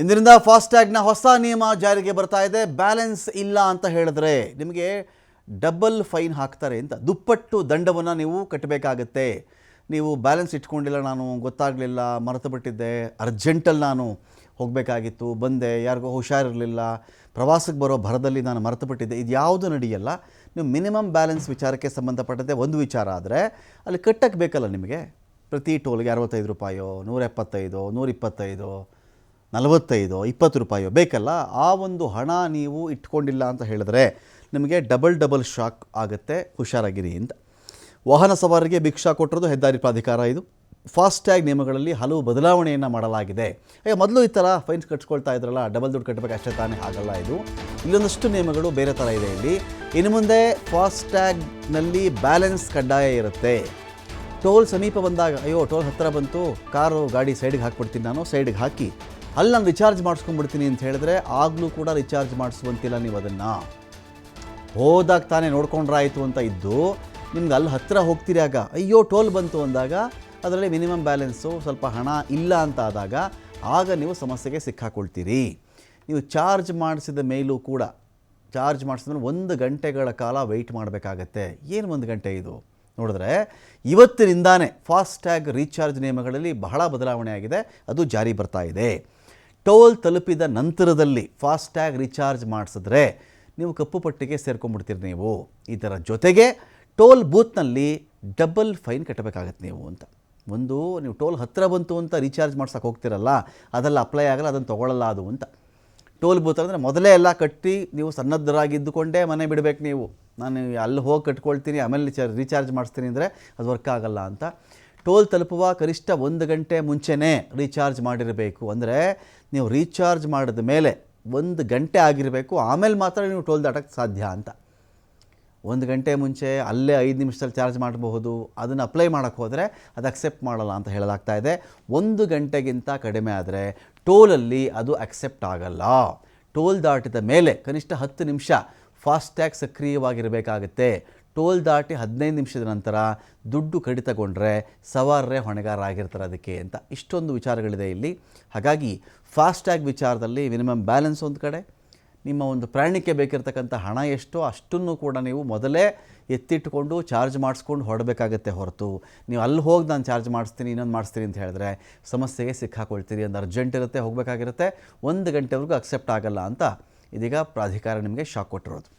ಇಂದಿನಿಂದ ಫಾಸ್ಟ್ಯಾಗ್ನ ಹೊಸ ನಿಯಮ ಜಾರಿಗೆ ಬರ್ತಾ ಇದೆ. ಬ್ಯಾಲೆನ್ಸ್ ಇಲ್ಲ ಅಂತ ಹೇಳಿದ್ರೆ ನಿಮಗೆ ಡಬಲ್ ಫೈನ್ ಹಾಕ್ತಾರೆ ಅಂತ. ದುಪ್ಪಟ್ಟು ದಂಡವನ್ನು ನೀವು ಕಟ್ಟಬೇಕಾಗತ್ತೆ. ನೀವು ಬ್ಯಾಲೆನ್ಸ್ ಇಟ್ಕೊಂಡಿಲ್ಲ, ನಾನು ಗೊತ್ತಾಗಲಿಲ್ಲ ಮರೆತು ಬಿಟ್ಟಿದ್ದೆ ಅರ್ಜೆಂಟಲ್ಲಿ ನಾನು ಹೋಗಬೇಕಾಗಿತ್ತು, ಬಂದೆ, ಯಾರಿಗೂ ಹುಷಾರಿರಲಿಲ್ಲ, ಪ್ರವಾಸಕ್ಕೆ ಬರೋ ಭರದಲ್ಲಿ ನಾನು ಮರೆತು ಬಿಟ್ಟಿದ್ದೆ ಇದು ಯಾವುದು ನಡೆಯಲ್ಲ. ನೀವು ಮಿನಿಮಮ್ ಬ್ಯಾಲೆನ್ಸ್ ವಿಚಾರಕ್ಕೆ ಸಂಬಂಧಪಟ್ಟಂತೆ ಒಂದು ವಿಚಾರ ಆದರೆ ಅಲ್ಲಿ ಕಟ್ಟಕ್ಕೆ ಬೇಕಲ್ಲ ನಿಮಗೆ. ಪ್ರತಿ ಟೋಲ್ಗೆ ಅರವತ್ತೈದು ರೂಪಾಯೋ, ನೂರ ಎಪ್ಪತ್ತೈದು, ನೂರ ಇಪ್ಪತ್ತೈದು ನಲವತ್ತೈದು, ಇಪ್ಪತ್ತು ರೂಪಾಯೋ ಬೇಕಲ್ಲ, ಆ ಒಂದು ಹಣ ನೀವು ಇಟ್ಕೊಂಡಿಲ್ಲ ಅಂತ ಹೇಳಿದ್ರೆ ನಿಮಗೆ ಡಬಲ್ ಡಬಲ್ ಶಾಕ್ ಆಗುತ್ತೆ, ಹುಷಾರಾಗಿರಿ ಅಂತ. ವಾಹನ ಸವಾರರಿಗೆ ಭಿಕ್ಷಾ ಕೊಟ್ಟಿರೋದು ಹೆದ್ದಾರಿ ಪ್ರಾಧಿಕಾರ ಇದು. ಫಾಸ್ಟ್ಯಾಗ್ ನಿಯಮಗಳಲ್ಲಿ ಹಲವು ಬದಲಾವಣೆಯನ್ನು ಮಾಡಲಾಗಿದೆ. ಅಯ್ಯೋ, ಮೊದಲು ಈ ಥರ ಫೈನ್ಸ್ ಕಟ್ಸ್ಕೊಳ್ತಾ ಇದ್ರಲ್ಲ, ಡಬಲ್ ದುಡ್ಡು ಕಟ್ಟಬೇಕು ಅಷ್ಟೇ ತಾನೇ ಆಗಲ್ಲ ಇದು. ಇಲ್ಲೊಂದಷ್ಟು ನಿಯಮಗಳು ಬೇರೆ ಥರ ಇದೆ ಇಲ್ಲಿ. ಇನ್ನು ಮುಂದೆ ಫಾಸ್ಟ್ಯಾಗ್ನಲ್ಲಿ ಬ್ಯಾಲೆನ್ಸ್ ಕಡ್ಡಾಯ ಇರುತ್ತೆ. ಟೋಲ್ ಸಮೀಪ ಬಂದಾಗ, ಅಯ್ಯೋ, ಟೋಲ್ ಹತ್ತಿರ ಬಂತು, ಕಾರು ಗಾಡಿ ಸೈಡಿಗೆ ಹಾಕ್ಬಿಡ್ತೀನಿ ನಾನು, ಸೈಡಿಗೆ ಹಾಕಿ. ಅಲ್ಲಿ ನಾನು ರಿಚಾರ್ಜ್ ಮಾಡಿಸ್ಕೊಂಡ್ಬಿಡ್ತೀನಿ ಅಂತ ಹೇಳಿದ್ರೆ ಆಗಲೂ ಕೂಡ ರಿಚಾರ್ಜ್ ಮಾಡಿಸುವಂತಿಲ್ಲ ನೀವು ಅದನ್ನು. ಹೋದಾಗ ತಾನೇ ನೋಡ್ಕೊಂಡ್ರಾಯಿತು ಅಂತ ಇದ್ದು ನಿಮ್ಗೆ ಅಲ್ಲಿ ಹತ್ತಿರ ಹೋಗ್ತೀರಿ ಆಗ. ಅಯ್ಯೋ, ಟೋಲ್ ಬಂತು ಅಂದಾಗ ಅದರಲ್ಲಿ ಮಿನಿಮಮ್ ಬ್ಯಾಲೆನ್ಸು ಸ್ವಲ್ಪ ಹಣ ಇಲ್ಲ ಅಂತ ಆದಾಗ ಆಗ ನೀವು ಸಮಸ್ಯೆಗೆ ಸಿಕ್ಕಾಕೊಳ್ತೀರಿ. ನೀವು ಚಾರ್ಜ್ ಮಾಡಿಸಿದ ಮೇಲೂ ಕೂಡ, ಚಾರ್ಜ್ ಮಾಡಿಸಿದ್ರೆ ಒಂದು ಗಂಟೆಗಳ ಕಾಲ ವೆಯ್ಟ್ ಮಾಡಬೇಕಾಗತ್ತೆ. ಏನು ಒಂದು ಗಂಟೆ ಇದು? ನೋಡಿದ್ರೆ ಇವತ್ತಿನಿಂದಾನೇ ಫಾಸ್ಟ್ಯಾಗ್ ರೀಚಾರ್ಜ್ ನಿಯಮಗಳಲ್ಲಿ ಬಹಳ ಬದಲಾವಣೆ ಆಗಿದೆ. ಅದು ಜಾರಿ ಬರ್ತಾ ಇದೆ. ಟೋಲ್ ತಲುಪಿದ ನಂತರದಲ್ಲಿ ಫಾಸ್ಟ್ಯಾಗ್ ರೀಚಾರ್ಜ್ ಮಾಡಿಸಿದ್ರೆ ನೀವು ಕಪ್ಪು ಪಟ್ಟಿಗೆ ಸೇರ್ಕೊಂಡ್ಬಿಡ್ತೀರಿ ನೀವು. ಇದರ ಜೊತೆಗೆ ಟೋಲ್ ಬೂತ್ನಲ್ಲಿ ಡಬಲ್ ಫೈನ್ ಕಟ್ಟಬೇಕಾಗತ್ತೆ ನೀವು ಅಂತ. ಒಂದು, ನೀವು ಟೋಲ್ ಹತ್ತಿರ ಬಂತು ಅಂತ ರೀಚಾರ್ಜ್ ಮಾಡ್ಸೋಕೆ ಹೋಗ್ತಿರಲ್ಲ, ಅದೆಲ್ಲ ಅಪ್ಲೈ ಆಗಲ್ಲ, ಅದನ್ನು ತೊಗೊಳ್ಳಲ್ಲ ಅದು ಅಂತ. ಟೋಲ್ ಬೂತ್ ಅಂದರೆ ಮೊದಲೇ ಎಲ್ಲ ಕಟ್ಟಿ ನೀವು ಸನ್ನದ್ಧರಾಗಿದ್ದುಕೊಂಡೇ ಮನೆ ಬಿಡಬೇಕು ನೀವು. ನಾನು ಅಲ್ಲಿ ಹೋಗಿ ಕಟ್ಕೊಳ್ತೀನಿ, ಆಮೇಲೆ ರೀಚಾರ್ಜ್ ಮಾಡಿಸ್ತೀನಿ ಅಂದರೆ ಅದು ವರ್ಕ್ ಆಗಲ್ಲ ಅಂತ. ಟೋಲ್ ತಲುಪುವ ಕನಿಷ್ಠ ಒಂದು ಗಂಟೆ ಮುಂಚೆನೇ ರೀಚಾರ್ಜ್ ಮಾಡಿರಬೇಕು. ಅಂದರೆ ನೀವು ರೀಚಾರ್ಜ್ ಮಾಡಿದ ಮೇಲೆ ಒಂದು ಗಂಟೆ ಆಗಿರಬೇಕು. ಆಮೇಲೆ ಮಾತ್ರ ನೀವು ಟೋಲ್ ದಾಟಕ್ಕೆ ಸಾಧ್ಯ ಅಂತ. ಒಂದು ಗಂಟೆ ಮುಂಚೆ ಅಲ್ಲೇ ಐದು ನಿಮಿಷದಲ್ಲಿ ಚಾರ್ಜ್ ಮಾಡಬಹುದು. ಅದನ್ನು ಅಪ್ಲೈ ಮಾಡೋಕ್ಕೆ ಹೋದರೆ ಅದು ಅಕ್ಸೆಪ್ಟ್ ಮಾಡಲ್ಲ ಅಂತ ಹೇಳಲಾಗ್ತಾ ಇದೆ. ಒಂದು ಗಂಟೆಗಿಂತ ಕಡಿಮೆ ಆದರೆ ಟೋಲಲ್ಲಿ ಅದು ಅಕ್ಸೆಪ್ಟ್ ಆಗಲ್ಲ. ಟೋಲ್ ದಾಟಿದ ಮೇಲೆ ಕನಿಷ್ಠ ಹತ್ತು ನಿಮಿಷ ಫಾಸ್ಟ್ಯಾಗ್ ಸಕ್ರಿಯವಾಗಿರಬೇಕಾಗುತ್ತೆ. ಟೋಲ್ ದಾಟಿ ಹದಿನೈದು ನಿಮಿಷದ ನಂತರ ದುಡ್ಡು ಕಡಿತಗೊಂಡ್ರೆ ಸವಾರರೇ ಹೊಣೆಗಾರರಾಗಿರ್ತಾರೆ ಅದಕ್ಕೆ ಅಂತ ಇಷ್ಟೊಂದು ವಿಚಾರಗಳಿದೆ ಇಲ್ಲಿ. ಹಾಗಾಗಿ ಫಾಸ್ಟ್ಯಾಗ್ ವಿಚಾರದಲ್ಲಿ ಮಿನಿಮಮ್ ಬ್ಯಾಲೆನ್ಸ್ ಒಂದು ಕಡೆ, ನಿಮ್ಮ ಒಂದು ಪ್ರಯಾಣಕ್ಕೆ ಬೇಕಿರತಕ್ಕಂಥ ಹಣ ಎಷ್ಟೋ ಅಷ್ಟನ್ನು ಕೂಡ ನೀವು ಮೊದಲೇ ಎತ್ತಿಟ್ಟುಕೊಂಡು ಚಾರ್ಜ್ ಮಾಡಿಸ್ಕೊಂಡು ಹೊರಡಬೇಕಾಗತ್ತೆ ಹೊರತು. ನೀವು ಅಲ್ಲಿ ಹೋಗಿ ನಾನು ಚಾರ್ಜ್ ಮಾಡಿಸ್ತೀನಿ, ಇನ್ನೊಂದು ಮಾಡಿಸ್ತೀನಿ ಅಂತ ಹೇಳಿದ್ರೆ ಸಮಸ್ಯೆಗೆ ಸಿಕ್ಕಾಕೊಳ್ತೀರಿ ಒಂದು ಅರ್ಜೆಂಟ್ ಇರುತ್ತೆ, ಹೋಗಬೇಕಾಗಿರುತ್ತೆ, ಒಂದು ಗಂಟೆವರೆಗೂ ಅಕ್ಸೆಪ್ಟ್ ಆಗಲ್ಲ ಅಂತ ಇದೀಗ ಪ್ರಾಧಿಕಾರ ನಿಮಗೆ ಶಾಕ್ ಕೊಟ್ಟಿರೋದು.